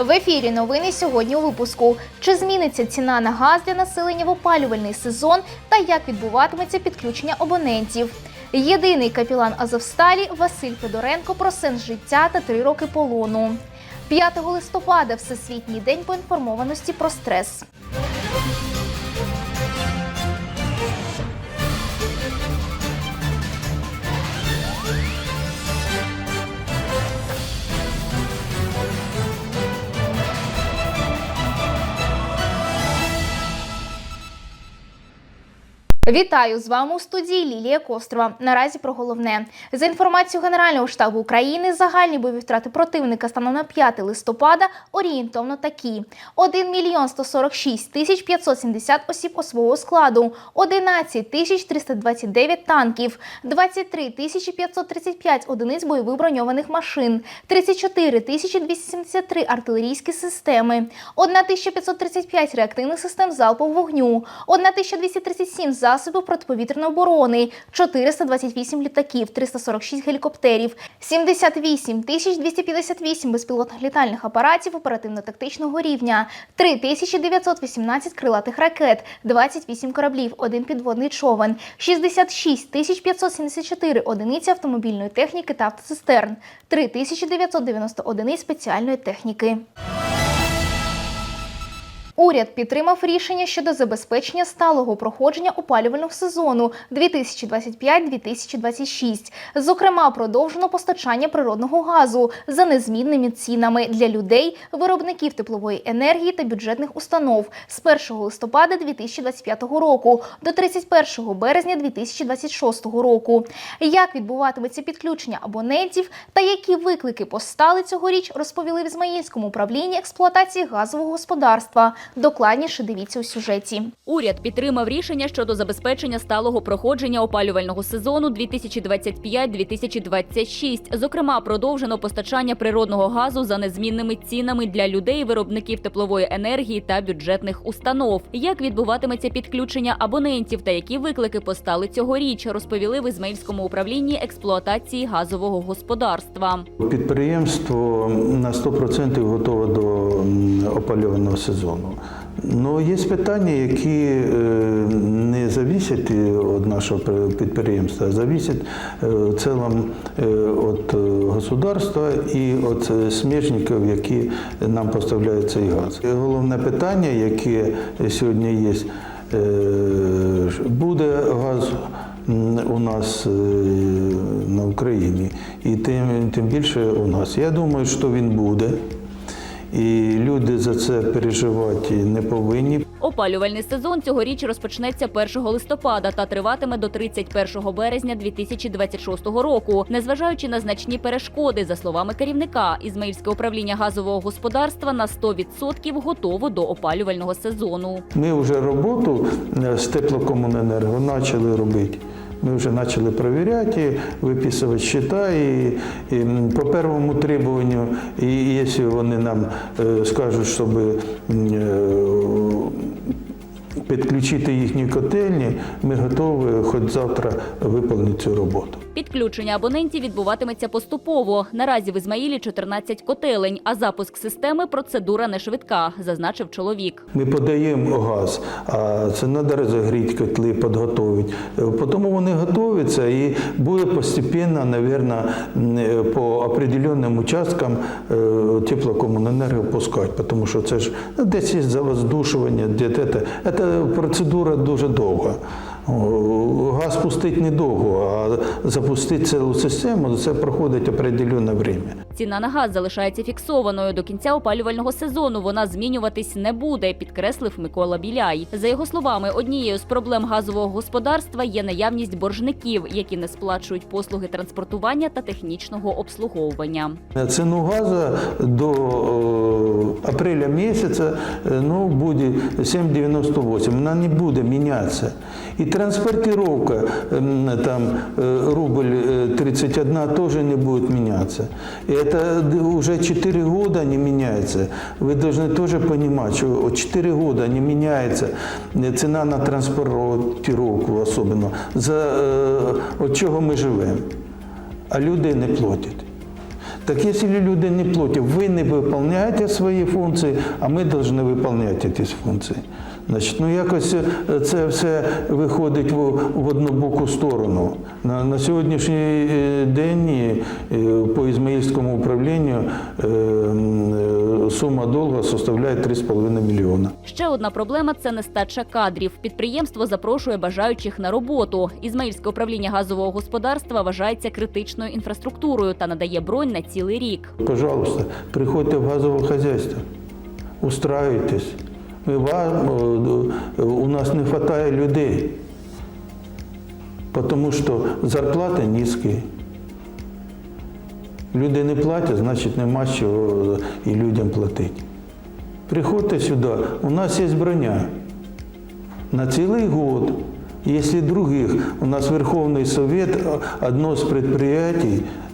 В ефірі новини сьогодні у випуску. Чи зміниться ціна на газ для населення в опалювальний сезон та як відбуватиметься підключення абонентів? Єдиний капілан Азовсталі Василь Федоренко про сенс життя та три роки полону. 5 листопада Всесвітній день поінформованості про стрес. Вітаю з вами у студії Лілія Кострова. Наразі про головне. За інформацією Генерального штабу України. Загальні бойові втрати противника станом на 5 листопада орієнтовно такі: 1 мільйон 146 тисяч 570 осіб особового складу, 11 тисяч 329 танків, 23 тисячі 535 одиниць бойових броньованих машин, 34 тисячі 273 артилерійські системи, 1535 реактивних систем залпового вогню, 1237 засобів протиповітряної оборони, 428 літаків, 346 гелікоптерів, 78 тисяч 258 безпілотних літальних апаратів оперативно-тактичного рівня, 3918 крилатих ракет, 28 кораблів, один підводний човен, 66 тисяч 574 одиниці автомобільної техніки та автоцистерн, 3990 одиниць спеціальної техніки. Уряд підтримав рішення щодо забезпечення сталого проходження опалювального сезону 2025-2026. Зокрема, продовжено постачання природного газу за незмінними цінами для людей, виробників теплової енергії та бюджетних установ з 1 листопада 2025 року до 31 березня 2026 року. Як відбуватиметься підключення абонентів та які виклики постали цьогоріч, розповіли в Ізмаїльському управлінні експлуатації газового господарства. Докладніше дивіться у сюжеті. Уряд підтримав рішення щодо забезпечення сталого проходження опалювального сезону 2025-2026. Зокрема, продовжено постачання природного газу за незмінними цінами для людей, виробників теплової енергії та бюджетних установ. Як відбуватиметься підключення абонентів та які виклики постали цьогоріч, розповіли в Ізмаїльському управлінні експлуатації газового господарства. Підприємство на 100% готове до опалювального сезону. Ну, є питання, які е, не зависять від нашого підприємства, а зависять е, в цілому е, від е, государства і від е, сміжників, які нам поставляють цей газ. Головне питання, яке сьогодні є, е, буде газ у нас е, на Україні, і тим, тим більше у нас. Я думаю, що він буде. І люди за це переживати не повинні. Опалювальний сезон цьогоріч розпочнеться 1 листопада та триватиме до 31 березня 2026 року. Незважаючи на значні перешкоди, за словами керівника, Ізмаїльське управління газового господарства на 100% готово до опалювального сезону. Ми вже роботу е, з теплокомуненерго почали робити. Ми вже почали перевіряти, виписувати щита і, і по першому требуванню, і якщо вони нам е, скажуть, щоб підключити їхні котельні, ми готові хоч завтра виконати цю роботу. Підключення абонентів відбуватиметься поступово. Наразі в Ізмаїлі 14 котелень, а запуск системи процедура не швидка, зазначив чоловік. Ми подаємо газ, а це треба розігріти котли, підготовити. Е, Потім вони готуються і буде постепенно, мабуть, по определенним участкам е, теплокомуненерго пускати, тому що це ж ну, десь є завоздушування, де це. Це процедура дуже довга. Газ пустить недовго, а запустити цілу систему це проходить определенне время. Ціна на газ залишається фіксованою до кінця опалювального сезону. Вона змінюватись не буде, підкреслив Микола Біляй. За його словами, однією з проблем газового господарства є наявність боржників, які не сплачують послуги транспортування та технічного обслуговування. Ціну газу до е, апреля місяця е, ну, буде 7,98. Вона не буде мінятися. І транспортировка там е, рубль е, 31 теж не буде мінятися. І це вже 4 роки не міняється. Ви повинні теж розуміти, що 4 роки не міняється ціна на транспортировку особливо. За е, от чого ми живемо. А люди не платять. Так якщо люди не платять, ви не виконуєте свої функції, а ми повинні виконувати ці функції. Значить, ну якось е, це все виходить в, однобоку сторону. На, на сьогоднішній е, день е, по Ізмаїльському управлінню сума долга составляє 3,5 мільйона. Ще одна проблема це нестача кадрів. Підприємство запрошує бажаючих на роботу. Ізмаїльське управління газового господарства вважається критичною інфраструктурою та надає бронь на цілий рік. Пожалуйста, приходьте в газове хозяйство, устраивайтесь. Вам, е, у нас не вистачає людей, тому що зарплати низькі. Люди не платять, значить нема чого і людям платити. Приходьте сюди, у нас є броня на цілий год. Если других, у нас Верховний Совет, одно з підприємств,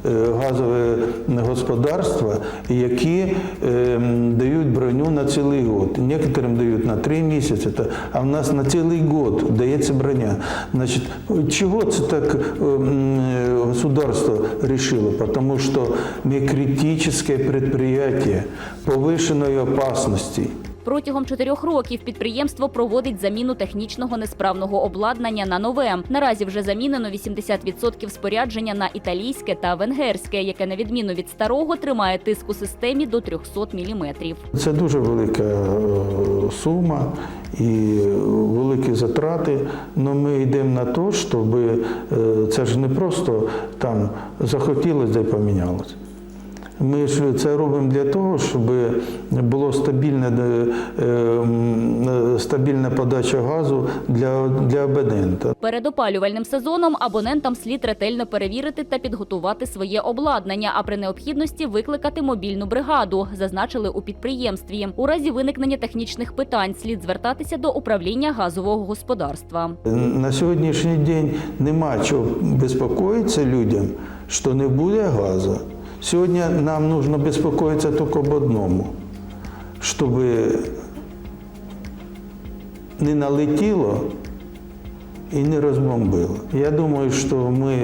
е, газове господарство, які дають броню на цілий год. Некоторим дають на три місяці, а в нас на цілий год дається броня. Значить, чого це так государство решило? Потому что мы критическое предприятие повышенной опасности. Протягом чотирьох років підприємство проводить заміну технічного несправного обладнання на нове. Наразі вже замінено 80% спорядження на італійське та венгерське, яке на відміну від старого тримає тиск у системі до 300 мм. Це дуже велика е, сума і великі затрати. Але ми йдемо на те, щоб е, це ж не просто там захотілося да й помінялося. Ми ж це робимо для того, щоб було стабільне, е, стабільна подача газу для, для абонента. Перед опалювальним сезоном абонентам слід ретельно перевірити та підготувати своє обладнання, а при необхідності викликати мобільну бригаду, зазначили у підприємстві. У разі виникнення технічних питань слід звертатися до управління газового господарства. На сьогоднішній день нема чого безпокоїтися людям, що не буде газу. Сьогодні нам потрібно безпокоїтися тільки об одному, щоб не налетіло і не розбомбило. Я думаю, що ми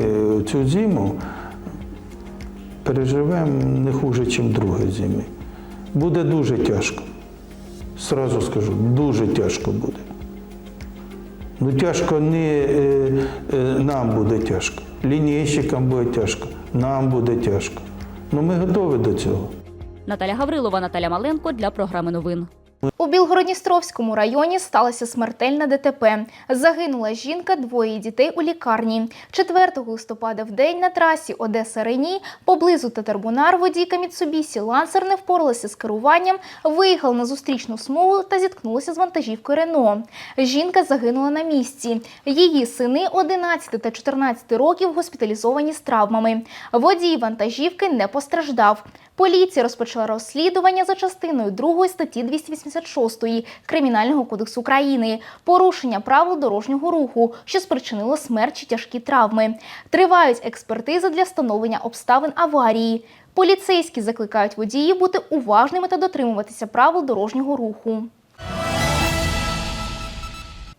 цю зиму переживемо не хуже, ніж другі зими. Буде дуже тяжко. Сразу скажу, дуже тяжко буде. Ну тяжко не е, е, нам буде тяжко, лінійщикам буде тяжко, нам буде тяжко. Ну ми готові до цього. Наталя Гаврилова, Наталя Маленко для програми новин. У Білгородністровському районі сталося смертельне ДТП. Загинула жінка, двоє дітей у лікарні. 4 листопада в день на трасі Одеса Рені поблизу Татарбунар водійка Міцубісі Лансер не впоралася з керуванням, виїхала на зустрічну смугу та зіткнулася з вантажівкою Рено. Жінка загинула на місці. Її сини 11 та 14 років госпіталізовані з травмами. Водій вантажівки не постраждав. Поліція розпочала розслідування за частиною 2 статті 286 Кримінального кодексу України порушення правил дорожнього руху, що спричинило смерть чи тяжкі травми. Тривають експертизи для встановлення обставин аварії. Поліцейські закликають водіїв бути уважними та дотримуватися правил дорожнього руху.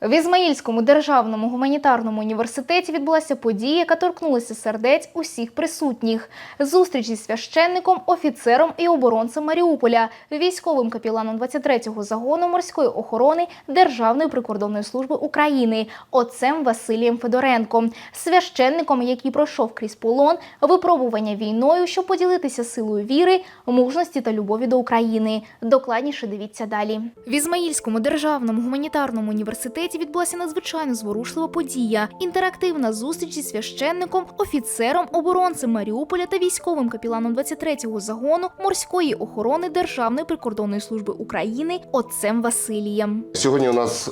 В Ізмаїльському державному гуманітарному університеті відбулася подія, яка торкнулася сердець усіх присутніх. Зустріч зі священником, офіцером і оборонцем Маріуполя, військовим капіланом 23-го загону морської охорони Державної прикордонної служби України, отцем Василієм Федоренком, священником, який пройшов крізь полон, випробування війною, щоб поділитися силою віри, мужності та любові до України. Докладніше дивіться далі. В Ізмаїльському державному гуманітарному університеті відбулася надзвичайно зворушлива подія. Інтерактивна зустріч зі священником, офіцером, оборонцем Маріуполя та військовим капіланом 23-го загону морської охорони Державної прикордонної служби України отцем Василієм. Сьогодні у нас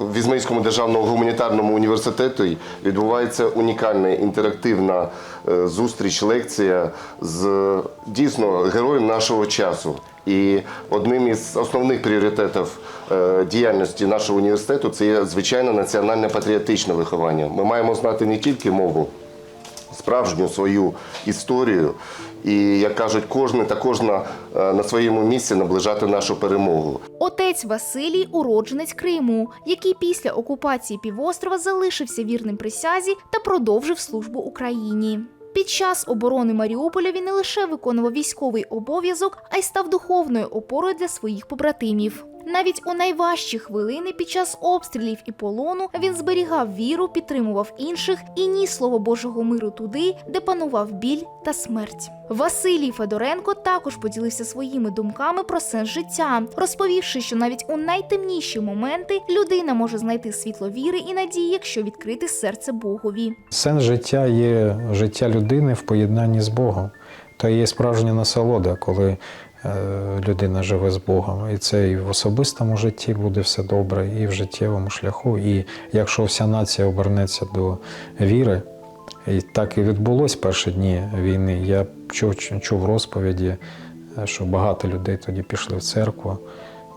в Ізмаїльському державному гуманітарному університеті відбувається унікальна інтерактивна е, зустріч, лекція з дійсно героєм нашого часу. І одним із основних пріоритетів е, діяльності нашого університету це є звичайно національне патріотичне виховання. Ми маємо знати не тільки мову, справжню свою історію. І як кажуть, кожен та кожна е, на своєму місці наближати нашу перемогу. Отець Василій уродженець Криму, який після окупації півострова залишився вірним присязі та продовжив службу Україні. Під час оборони Маріуполя він не лише виконував військовий обов'язок, а й став духовною опорою для своїх побратимів. Навіть у найважчі хвилини під час обстрілів і полону він зберігав віру, підтримував інших і ніс слово Божого миру туди, де панував біль та смерть. Василій Федоренко також поділився своїми думками про сенс життя, розповівши, що навіть у найтемніші моменти людина може знайти світло віри і надії, якщо відкрити серце Богові. Сенс життя є життя людини в поєднанні з Богом. То є справжня насолода, коли людина живе з Богом. І це і в особистому житті буде все добре, і в життєвому шляху. І якщо вся нація обернеться до віри, і так і відбулось перші дні війни. Я чув, чув розповіді, е, що багато людей тоді пішли в церкву,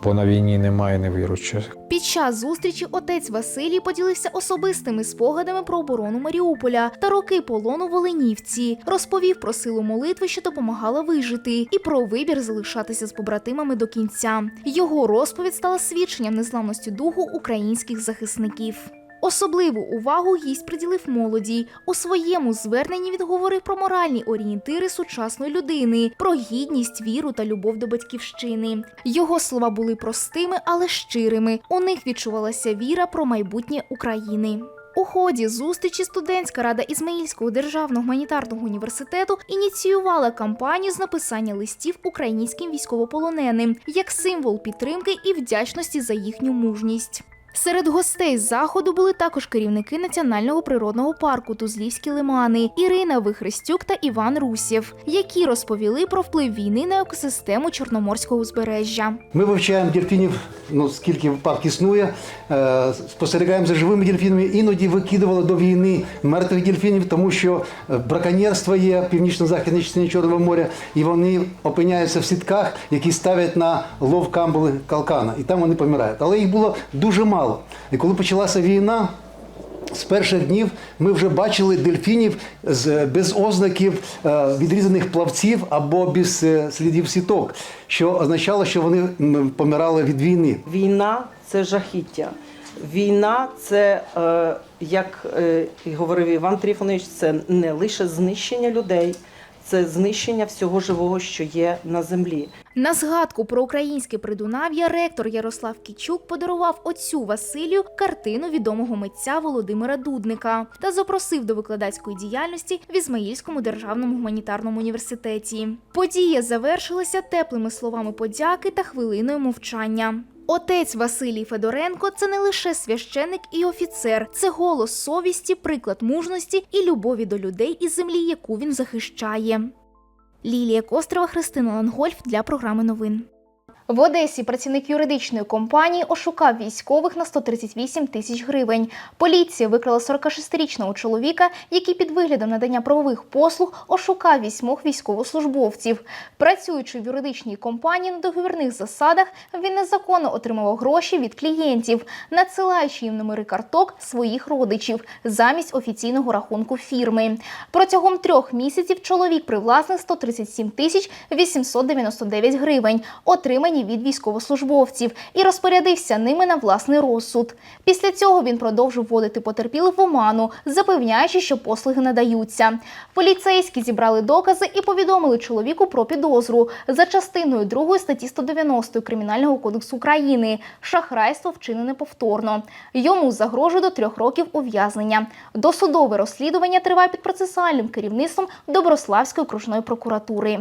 бо на війні немає невіруючих. Під час зустрічі отець Василій поділився особистими спогадами про оборону Маріуполя та роки полону Волинівці. Розповів про силу молитви, що допомагала вижити, і про вибір залишатися з побратимами до кінця. Його розповідь стала свідченням незламності духу українських захисників. Особливу увагу гість приділив молоді. У своєму зверненні він говорив про моральні орієнтири сучасної людини, про гідність, віру та любов до батьківщини. Його слова були простими, але щирими. У них відчувалася віра про майбутнє України. У ході зустрічі студентська рада Ізмаїльського державного гуманітарного університету ініціювала кампанію з написання листів українським військовополоненим як символ підтримки і вдячності за їхню мужність. Серед гостей заходу були також керівники Національного природного парку Тузлівські лимани Ірина Вихрестюк та Іван Русєв, які розповіли про вплив війни на екосистему Чорноморського узбережжя. Ми вивчаємо дельфінів, ну скільки парк існує, е, спостерігаємо за живими дельфінами. Іноді викидували до війни мертвих дельфінів, тому що е, браконьєрство є північно-західній частині Чорного моря, і вони опиняються в сітках, які ставлять на лов камбули калкана, і там вони помирають. Але їх було дуже мало. І коли почалася війна. З перших днів ми вже бачили дельфінів з без ознаків е, відрізаних плавців або без е, слідів сіток, що означало, що вони помирали від війни. Війна це жахіття. Війна це, е, як і говорив Іван Тріфонович, це не лише знищення людей, це знищення всього живого, що є на землі. На згадку про українське придунав'я ректор Ярослав Кічук подарував отцю Василію картину відомого митця Володимира Дудника та запросив до викладацької діяльності в Ізмаїльському державному гуманітарному університеті. Подія завершилася теплими словами подяки та хвилиною мовчання. Отець Василій Федоренко це не лише священик і офіцер, це голос совісті, приклад мужності і любові до людей і землі, яку він захищає. Лілія Кострова, Христина Лангольф для програми новин. В Одесі працівник юридичної компанії ошукав військових на 138 тисяч гривень. Поліція викрала 46-річного чоловіка, який під виглядом надання правових послуг ошукав вісьмох військовослужбовців. Працюючи в юридичній компанії на договірних засадах, він незаконно отримував гроші від клієнтів, надсилаючи їм номери карток своїх родичів замість офіційного рахунку фірми. Протягом трьох місяців чоловік привласнив 137 тисяч 899 гривень, отримані від військовослужбовців, і розпорядився ними на власний розсуд. Після цього він продовжив вводити потерпілих в оману, запевняючи, що послуги надаються. Поліцейські зібрали докази і повідомили чоловіку про підозру за частиною 2 статті 190 Кримінального кодексу України шахрайство вчинене повторно. Йому загрожує до трьох років ув'язнення. Досудове розслідування триває під процесуальним керівництвом Доброславської окружної прокуратури.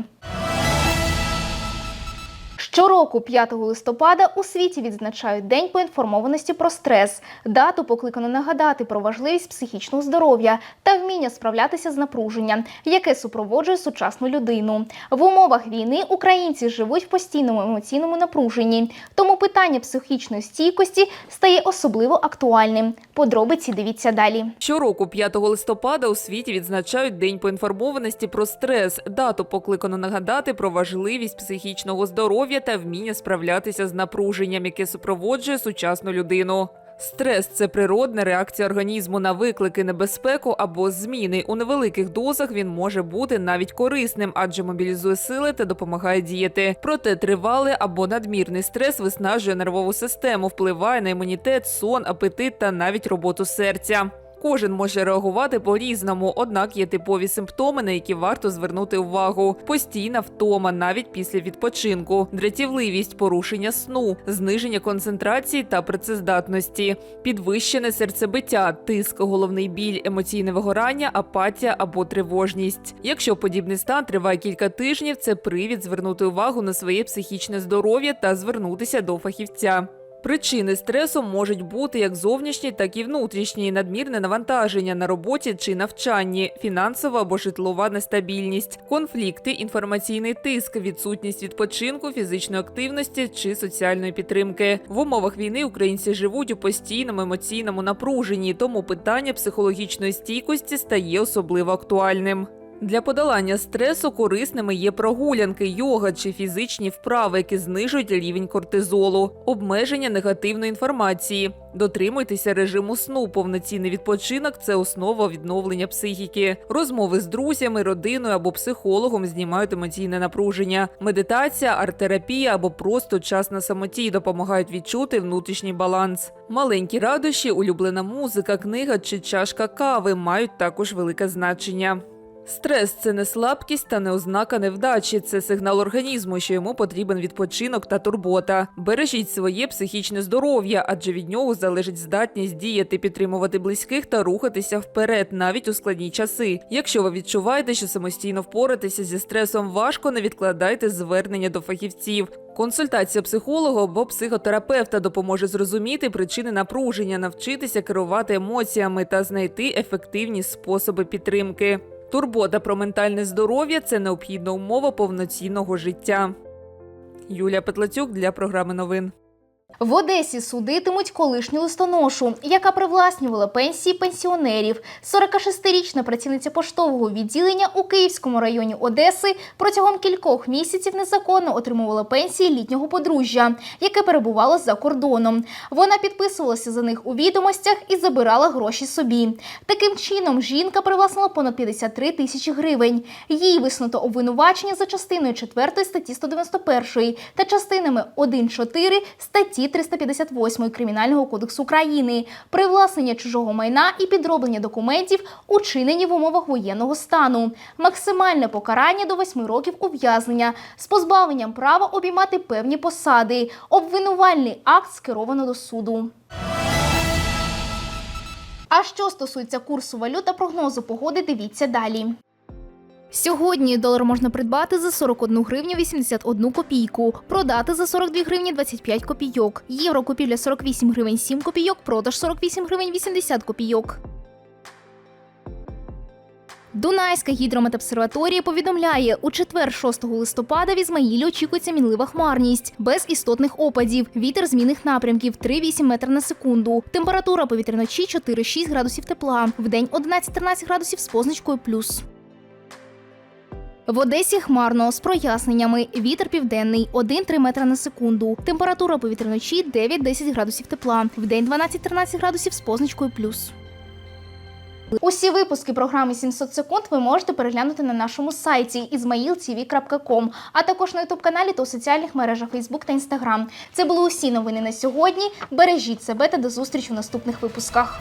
Щороку, 5 листопада, у світі відзначають День поінформованості про стрес. Дату покликано нагадати про важливість психічного здоров'я та вміння справлятися з напруженням, яке супроводжує сучасну людину. В умовах війни українці живуть в постійному емоційному напруженні, тому питання психічної стійкості стає особливо актуальним. Подробиці дивіться далі. Щороку, 5 листопада, у світі відзначають День поінформованості про стрес. Дату покликано нагадати про важливість психічного здоров'я та вміння справлятися з напруженням, яке супроводжує сучасну людину. Стрес це природна реакція організму на виклики, небезпеку або зміни. У невеликих дозах він може бути навіть корисним, адже мобілізує сили та допомагає діяти. Проте тривалий або надмірний стрес виснажує нервову систему, впливає на імунітет, сон, апетит та навіть роботу серця. Кожен може реагувати по-різному, однак є типові симптоми, на які варто звернути увагу: постійна втома навіть після відпочинку, дратівливість, порушення сну, зниження концентрації та працездатності, підвищене серцебиття, тиск, головний біль, емоційне вигорання, апатія або тривожність. Якщо подібний стан триває кілька тижнів, це привід звернути увагу на своє психічне здоров'я та звернутися до фахівця. Причини стресу можуть бути як зовнішні, так і внутрішні, надмірне навантаження на роботі чи навчанні, фінансова або житлова нестабільність, конфлікти, інформаційний тиск, відсутність відпочинку, фізичної активності чи соціальної підтримки. В умовах війни українці живуть у постійному емоційному напруженні, тому питання психологічної стійкості стає особливо актуальним. Для подолання стресу корисними є прогулянки, йога чи фізичні вправи, які знижують рівень кортизолу, обмеження негативної інформації. Дотримуйтеся режиму сну. Повноцінний відпочинок це основа відновлення психіки. Розмови з друзями, родиною або психологом знімають емоційне напруження. Медитація, арт-терапія або просто час на самоті допомагають відчути внутрішній баланс. Маленькі радощі, улюблена музика, книга чи чашка кави мають також велике значення. Стрес це не слабкість та не ознака невдачі. Це сигнал організму, що йому потрібен відпочинок та турбота. Бережіть своє психічне здоров'я, адже від нього залежить здатність діяти, підтримувати близьких та рухатися вперед, навіть у складні часи. Якщо ви відчуваєте, що самостійно впоратися зі стресом важко, не відкладайте звернення до фахівців. Консультація психолога або психотерапевта допоможе зрозуміти причини напруження, навчитися керувати емоціями та знайти ефективні способи підтримки. Турбота про ментальне здоров'я це необхідна умова повноцінного життя. Юлія Петлацюк для програми новин. В Одесі судитимуть колишню листоношу, яка привласнювала пенсії пенсіонерів. 46-річна працівниця поштового відділення у Київському районі Одеси протягом кількох місяців незаконно отримувала пенсії літнього подружжя, яке перебувало за кордоном. Вона підписувалася за них у відомостях і забирала гроші собі. Таким чином, жінка привласнила понад 53 тисячі гривень. Їй висунуто обвинувачення за частиною 4 статті 191 та частинами 1.4 статті 358 Кримінального кодексу України, привласнення чужого майна і підроблення документів, учинені в умовах воєнного стану. Максимальне покарання до 8 років ув'язнення з позбавленням права обіймати певні посади. Обвинувальний акт скеровано до суду. А що стосується курсу валют та прогнозу погоди, дивіться далі. Сьогодні долар можна придбати за 41 гривню 81 копійку, продати за 42 гривні 25 копійок. Євро купівля 48 гривень 7 копійок, продаж 48 гривень 80 копійок. Дунайська гідрометобсерваторія повідомляє, у четвер 6 листопада в Ізмаїлі очікується мінлива хмарність, без істотних опадів, вітер змінних напрямків 3-8 метрів на секунду. Температура повітря вночі 4-6 градусів тепла, вдень 11-13 градусів з позначкою плюс. В Одесі хмарно з проясненнями. Вітер південний 1-3 метри на секунду. Температура повітря вночі 9-10 градусів тепла. Вдень 12-13 градусів з позначкою плюс. Усі випуски програми 700 секунд ви можете переглянути на нашому сайті izmailtv.com, а також на ютуб-каналі та у соціальних мережах Facebook та Instagram. Це були усі новини на сьогодні. Бережіть себе та до зустрічі в наступних випусках.